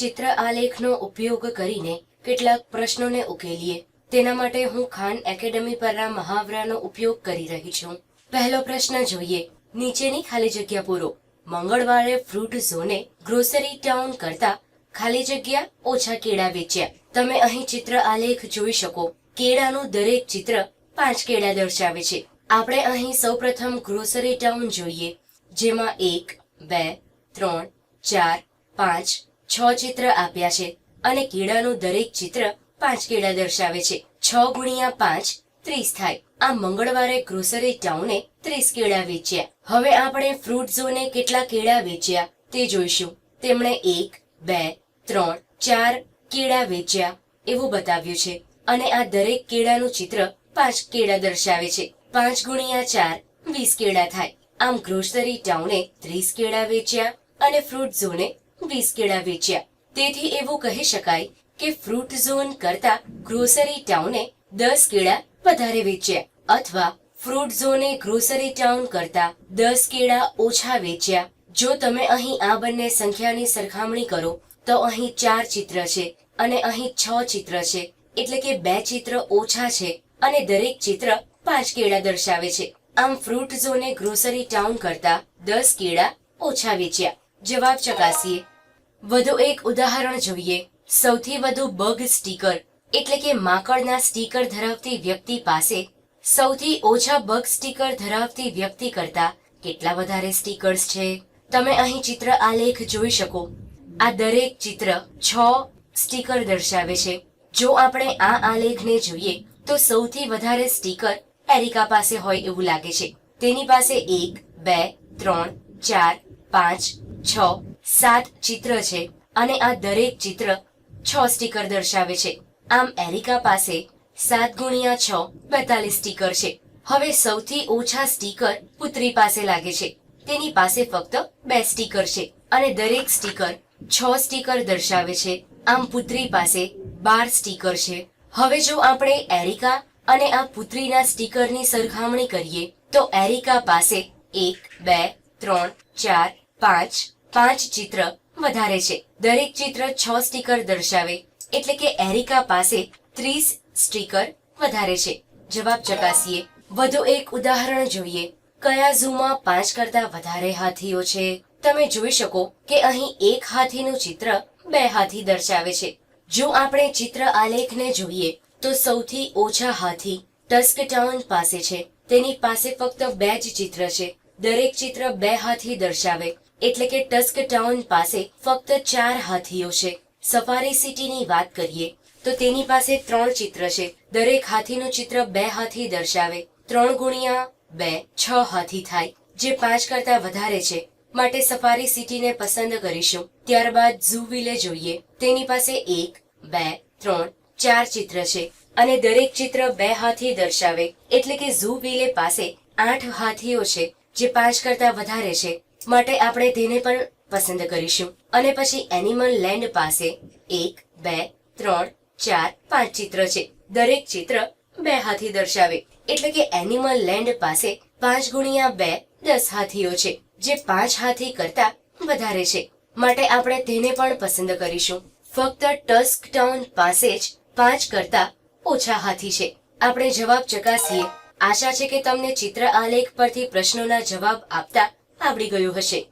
ચિત્ર આલેખનો ઉપયોગ કરીને કેટલાક પ્રશ્નોને ઉકેલીએ. તેના માટે હું ખાન એકેડમી પરના મહાવરાનો ઉપયોગ કરી રહી છું. પહેલો પ્રશ્ન જોઈએ. નીચેની ખાલી જગ્યા પૂરો. મંગળવારે ફ્રૂટ ઝોને ગ્રોસરી ટાઉન કરતા ખાલી જગ્યા ઓછા કેળા વેચ્યા. તમે અહીં ચિત્ર આલેખ જોઈ શકો. કેળાનું દરેક ચિત્ર પાંચ કેળા દર્શાવે છે. આપણે અહીં સૌપ્રથમ ગ્રોસરી ટાઉન જોઈએ. જેમાં એક, બે, ત્રણ, ચાર, પાંચ છ ચિત્ર આપ્યા છે અને કેળાનું દરેક ચિત્ર પાંચ કેળા દર્શાવે છે. છ ગુણ્યા પાંચ, ત્રીસ થાય. આ મંગળવારે ગ્રોસરી ટાઉને ત્રીસ કેળા વેચ્યા. હવે આપણે ફ્રૂટ ઝોને કેટલા કેળા વેચ્યા તે જોઈશું. તેમણે એક, બે, ત્રણ, ચાર કેળા વેચ્યા એવું બતાવ્યું છે. અને આ દરેક કેળાનું ચિત્ર પાંચ કેળા દર્શાવે છે. પાંચ ગુણ્યા ચાર, વીસ કેળા થાય. આમ ગ્રોસરી ટાઉને ત્રીસ કેળા વેચ્યા અને ફ્રૂટ ઝોને વીસ કેળા વેચ્યા. તેથી એવું કહી શકાય કે ફ્રૂટ ઝોન કરતા ગ્રોસરી ટાઉને દસ કેળા વધારે વેચ્યા અથવા ફ્રૂટ ઝોને ગ્રોસરી ટાઉન કરતા દસ કેળા ઓછા વેચ્યા. જો તમે અહીં આ બંને સંખ્યાની સરખામણી કરો, તો અહીં ચાર ચિત્ર છે અને અહીં છ ચિત્ર છે. એટલે કે બે ચિત્ર ઓછા છે અને દરેક ચિત્ર પાંચ કેળા દર્શાવે છે. આમ ફ્રૂટ ઝોને ગ્રોસરી ટાઉન કરતા દસ કેળા ઓછા વેચ્યા. જવાબ ચકાસીએ. વધુ એક ઉદાહરણ જોઈએ. સૌથી વધુ બગ સ્ટીકર, એટલે કે માકડના સ્ટીકર ધરાવતી વ્યક્તિ પાસે સૌથી ઓછા બગ સ્ટીકર ધરાવતી વ્યક્તિ કરતા કેટલા વધારે સ્ટીકર્સ છે? તમે અહીં ચિત્ર આલેખ જોઈ શકો. આ દરેક ચિત્ર છ સ્ટીકર દર્શાવે છે. જો આપણે આ આલેખને જોઈએ, તો સૌથી વધારે સ્ટીકર એરિકા પાસે હોય એવું લાગે છે. તેની પાસે એક, બે, ત્રણ, ચાર, પાંચ, છ સાત ચિત્ર છે અને આ દરેક ચિત્ર છ સ્ટીકર દર્શાવે છે. આમ એરિકા પાસે સાત ગુણ્યા છ બેતાલીસ સ્ટીકર છે. હવે સૌથી ઓછા સ્ટીકર પુત્રી પાસે લાગે છે. તેની પાસે ફક્ત બે સ્ટીકર છે અને દરેક સ્ટીકર છ સ્ટીકર દર્શાવે છે. આમ પુત્રી પાસે બાર સ્ટીકર છે. હવે જો આપણે એરિકા અને આ પુત્રીના સ્ટીકરની સરખામણી કરીએ, તો એરિકા પાસે એક, બે, ત્રણ, ચાર, પાંચ પાંચ ચિત્ર વધારે છે. દરેક ચિત્ર છ સ્ટીકર દર્શાવે, એટલે કે એરિકા પાસે ત્રીસ સ્ટીકર વધારે છે. જવાબ ચકાસીએ. વધુ એક ઉદાહરણ જોઈએ. કયા ઝૂમાં પાંચ કરતા વધારે હાથીઓ છે? તમે જોઈ શકો કે અહીં એક હાથીનું ચિત્ર બે હાથી દર્શાવે છે. જો આપણે ચિત્ર આલેખને જોઈએ, તો સૌથી ઓછા હાથી ટસ્ક ટાઉન પાસે છે. તેની પાસે ફક્ત બે જ ચિત્ર છે. દરેક ચિત્ર બે હાથી દર્શાવે એટલે કે ટસ્ક ટાઉન પાસે ફક્ત ચાર હાથીઓ છે. સફારી સિટીની વાત કરીએ, તો તેની પાસે ત્રણ ચિત્ર છે. દરેક હાથીનું ચિત્ર બે હાથી દર્શાવે. ત્રણ ગુણ્યા બે, છ હાથી થાય, જે પાંચ કરતા વધારે છે. માટે સફારી સિટીને પસંદ કરીશું. ત્યારબાદ ઝૂ વિલે જોઈએ. તેની પાસે એક, બે, ત્રણ, ચાર ચિત્ર છે. અને દરેક ચિત્ર બે હાથી દર્શાવે. એટલે કે ઝૂ વિલે પાસે આઠ હાથીઓ છે, જે પાંચ કરતા વધારે છે. માટે આપણે તેને પણ પસંદ કરીશું. અને પછી એનિમલ લેન્ડ પાસે એક, બે, ત્રણ, ચાર, પાંચ ચિત્ર છે. દરેક ચિત્ર બે હાથી દર્શાવે. એટલે કે એનિમલ લેન્ડ પાસે પાંચ ગુણ્યા બે, દસ હાથીઓ છે, જે પાંચ હાથી કરતા વધારે છે. માટે આપણે તેને પણ પસંદ કરીશું. ફક્ત ટસ્ક ટાઉન પાસે જ પાંચ કરતા ઓછા હાથી છે. આપણે જવાબ ચકાસીએ. આશા છે કે તમને ચિત્ર આલેખ પરથી પ્રશ્નોના જવાબ આપતા આવડી ગયું હશે.